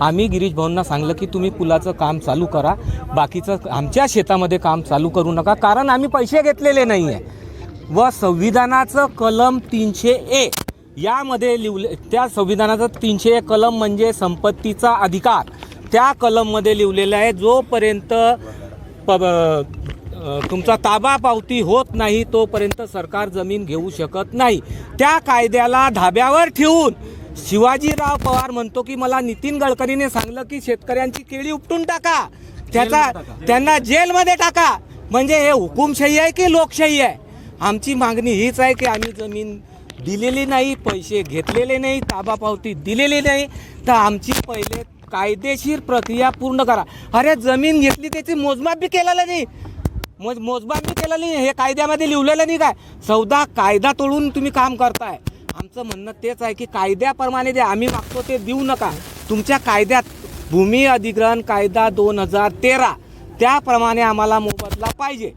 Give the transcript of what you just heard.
आम्ही गिरीश भाऊंना सांगलं की तुम्ही पुलाचं काम चालू करा. बाकीचं आमच्या शेतामध्ये काम चालू करू नका कारण आम्ही पैसे घेतलेले नाही आहे व संविधानाचं कलम तीनशे ए यामध्ये लिवले त्या संविधानाचं तीनशे एक कलम म्हणजे संपत्तीचा अधिकार. त्या कलममध्ये लिहिलेलं आहे जोपर्यंत प तुमचा ताबा पावती होत नाही तोपर्यंत सरकार जमीन घेऊ शकत नाही. त्या कायद्याला धाब्यावर ठेवून शिवाजीराव पवार म्हणतो की मला नितीन गडकरीने सांगलं की शेतकऱ्यांची केळी उपटून टाका. त्याचा त्यांना जेलमध्ये टाका. म्हणजे हे हुकुमशाही आहे की लोकशाही आहे? आमची मागणी हीच आहे की आम्ही जमीन दिलेली नाही पैसे घेतलेले नाही ताबा पावती दिलेली नाही. तर आमची पहिले कायदेशीर प्रक्रिया पूर्ण करा. अरे जमीन घेतली त्याची मोजमाप बी केलेलं नाही. मोज मोजमाप बी केलं नाही. हे कायद्यामध्ये लिहिलेलं नाही काय? चौदा कायदा तोडून तुम्ही काम करताय. आमचं म्हणणं तेच आहे की कायद्याप्रमाणे जे आम्ही मागतो ते देऊ नका. तुमच्या कायद्यात भूमी अधिग्रहण कायदा दोन हजार तेरा त्याप्रमाणे आम्हाला मोबदला पाहिजे.